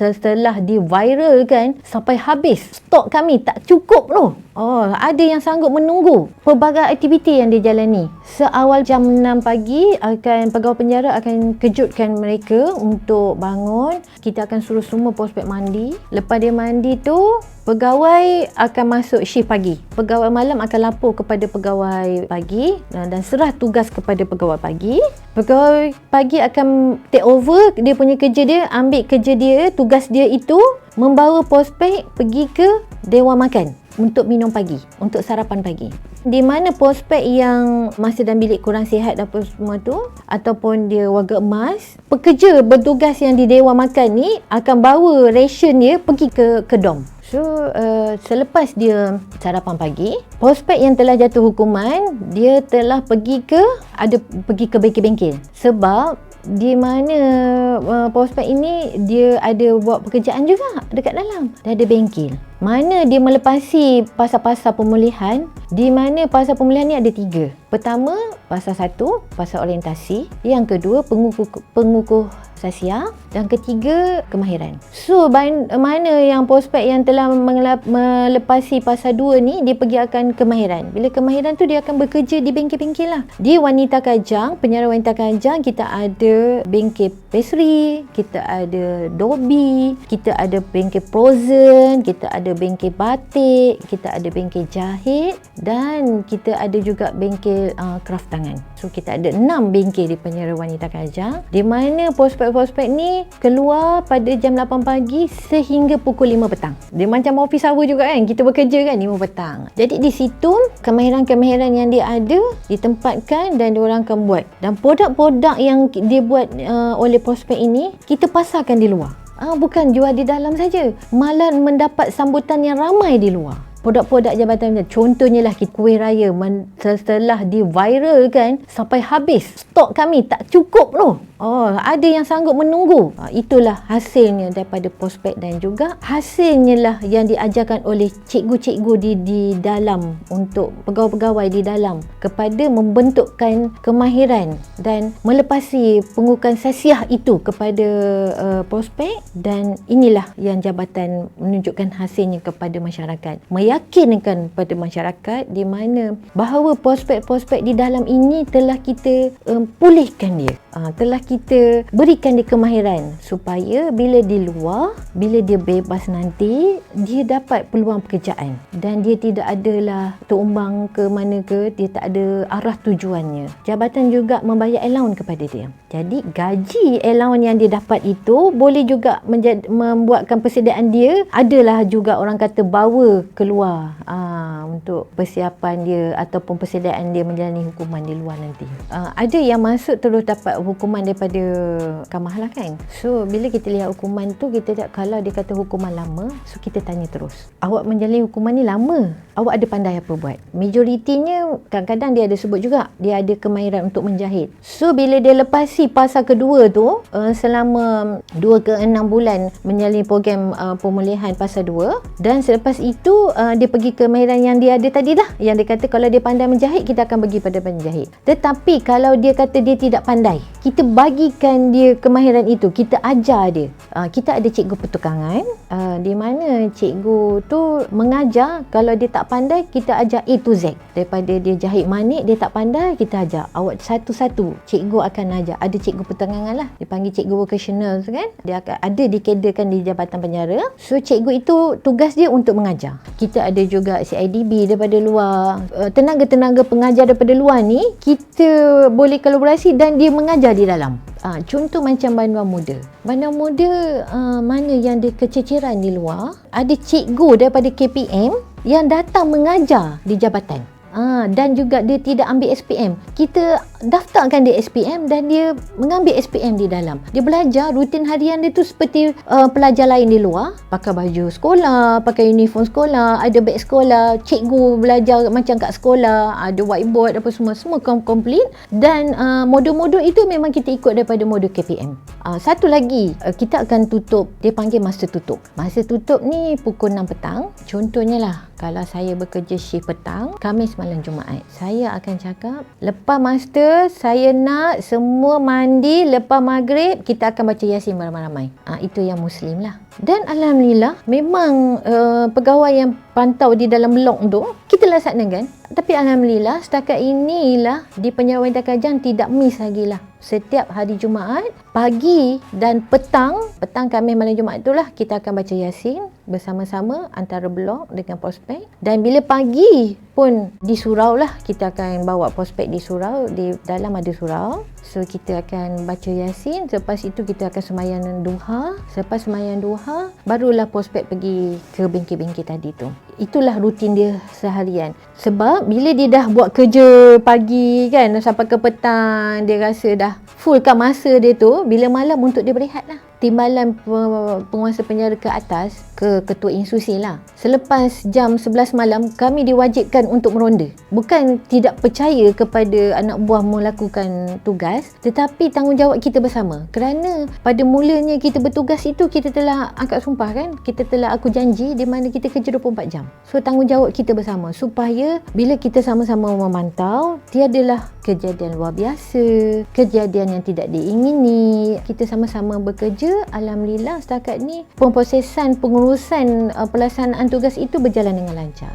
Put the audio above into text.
setelah diviralkan sampai habis stok kami tak cukup tu Oh, ada yang sanggup menunggu pelbagai aktiviti yang dia jalani. Seawal jam 6 pagi akan pegawai penjara akan kejutkan mereka untuk bangun. Kita akan suruh semua prospek mandi. Lepas dia mandi tu, pegawai akan masuk shift pagi. Pegawai malam akan lapor kepada pegawai pagi dan, dan serah tugas kepada pegawai pagi. Pegawai pagi akan take over dia punya kerja dia, ambil kerja dia, tugas dia itu membawa prospek pergi ke dewan makan untuk minum pagi, untuk sarapan pagi. Di mana prospek yang masih dalam bilik kurang sihat dan apa semua tu ataupun dia warga emas, pekerja bertugas yang di dewan makan ni akan bawa ration dia pergi ke kedom. So uh, selepas dia sarapan pagi, prospek yang telah jatuh hukuman, dia telah pergi ke ada pergi ke bengkel-bengkel. Sebab di mana uh, prospek ini dia ada buat pekerjaan juga dekat dalam. Dia ada bengkel. Mana dia melepasi pasal-pasal pemulihan, di mana pasal pemulihan ni ada tiga. Pertama, pasal satu, pasal orientasi. Yang kedua, pengukuh, pengukuh sasia dan ketiga kemahiran. So mana yang prospek yang telah melepasi pasal dua ni dia pergi akan kemahiran. Bila kemahiran tu dia akan bekerja di bengkel-bengkel lah. Di wanita kajang, penjara wanita kajang kita ada bengkel pastry, kita ada dobi, kita ada bengkel frozen, kita ada bengkel batik, kita ada bengkel jahit dan kita ada juga bengkel uh, craft tangan. So kita ada enam bengkel di penjara wanita kajang di mana prospek prospek ni keluar pada jam 8 pagi sehingga pukul 5 petang. Dia macam office hour juga kan. Kita bekerja kan 5 petang. Jadi di situ kemahiran-kemahiran yang dia ada ditempatkan dan dia orang akan buat. Dan produk-produk yang dia buat uh, oleh prospek ini kita pasarkan di luar. Ah, bukan jual di dalam saja. Malah mendapat sambutan yang ramai di luar produk-produk jabatan macam contohnya lah kuih raya setelah diviralkan sampai habis stok kami tak cukup tu Oh, ada yang sanggup menunggu. Ha, itulah hasilnya daripada prospek dan juga hasilnya lah yang diajarkan oleh cikgu-cikgu di di dalam untuk pegawai-pegawai di dalam kepada membentukkan kemahiran dan melepasi pengukuran sesiah itu kepada uh, prospek dan inilah yang jabatan menunjukkan hasilnya kepada masyarakat. Meyakinkan kepada masyarakat di mana bahawa prospek-prospek di dalam ini telah kita um, pulihkan dia. Uh, telah kita berikan dia kemahiran supaya bila di luar bila dia bebas nanti dia dapat peluang pekerjaan. Dan dia tidak adalah terumbang ke mana ke dia tak ada arah tujuannya. Jabatan juga membayar allowance kepada dia jadi gaji allowance yang dia dapat itu boleh juga menjadi, membuatkan persediaan dia. Adalah juga orang kata bawa keluar aa, ah, untuk persiapan dia ataupun persediaan dia menjalani hukuman di luar nanti. Aa, ah, ada yang masuk terus dapat hukuman daripada kamah lah kan? So bila kita lihat hukuman tu kita tak kalau dia kata hukuman lama so kita tanya terus. Awak menjalani hukuman ni lama? Awak ada pandai apa buat? Majoritinya kadang-kadang dia ada sebut juga dia ada kemahiran untuk menjahit. So bila dia lepasi pasal kedua tu uh, selama 2 ke 6 bulan menjalani program uh, pemulihan pasal 2 dan selepas itu uh, dia pergi ke kemahiran yang dia ada tadi lah yang dia kata kalau dia pandai menjahit kita akan pergi pada penjahit. Tetapi kalau dia kata dia tidak pandai kita bagi bagikan dia kemahiran itu kita ajar dia. Uh, kita ada cikgu pertukangan. Uh, di mana cikgu tu mengajar kalau dia tak pandai kita ajar A to Z. Daripada dia jahit manik dia tak pandai kita ajar. Awak satu-satu cikgu akan ajar. Ada cikgu pertukangan lah. Dipanggil cikgu vocational kan? Dia akan ada dikaderkan di jabatan penjara. So cikgu itu tugas dia untuk mengajar. Kita ada juga CIDB daripada luar. Uh, tenaga-tenaga pengajar daripada luar ni kita boleh kolaborasi dan dia mengajar di dalam Ah, contoh macam banduan muda. Banduan muda uh, mana yang dia kececeran di luar, ada cikgu daripada KPM yang datang mengajar di jabatan. Ha, dan juga dia tidak ambil SPM. Kita daftarkan dia SPM dan dia mengambil SPM di dalam. Dia belajar rutin harian dia tu seperti uh, pelajar lain di luar. Pakai baju sekolah, pakai uniform sekolah, ada beg sekolah, cikgu belajar macam kat sekolah, ada whiteboard apa semua, semua complete. Dan uh, modul-modul itu memang kita ikut daripada modul KPM. Uh, satu lagi, uh, kita akan tutup, dia panggil masa tutup. Masa tutup ni pukul 6 petang. Contohnya lah, kalau saya bekerja shift petang, Khamis malam Jumaat. Saya akan cakap, lepas master, saya nak semua mandi, lepas maghrib, kita akan baca Yasin ramai-ramai. Ha, itu yang Muslim lah. Dan Alhamdulillah, memang uh, pegawai yang pantau di dalam blok tu, kita laksanakan. Tapi Alhamdulillah, setakat inilah di Penyawai Takajang tidak miss lagi lah setiap hari Jumaat pagi dan petang petang kami malam Jumaat itulah kita akan baca Yasin bersama-sama antara blok dengan prospek. Dan bila pagi pun di surau lah kita akan bawa prospek di surau di dalam ada surau. So kita akan baca Yasin. Selepas itu kita akan semayang duha. Selepas semayang duha barulah prospek pergi ke bengkel-bengkel tadi tu. Itulah rutin dia seharian. Sebab bila dia dah buat kerja pagi kan sampai ke petang dia rasa dah fullkan masa dia tu bila malam untuk dia berehat lah timbalan penguasa penjara ke atas ke ketua institusi lah. Selepas jam 11 malam kami diwajibkan untuk meronda. Bukan tidak percaya kepada anak buah melakukan tugas tetapi tanggungjawab kita bersama. Kerana pada mulanya kita bertugas itu kita telah angkat sumpah kan? Kita telah aku janji di mana kita kerja 24 jam. So tanggungjawab kita bersama supaya bila kita sama-sama memantau tiadalah kejadian luar biasa, kejadian yang tidak diingini. Kita sama-sama bekerja Alhamdulillah setakat ni pemprosesan pengurusan uh, pelaksanaan tugas itu berjalan dengan lancar.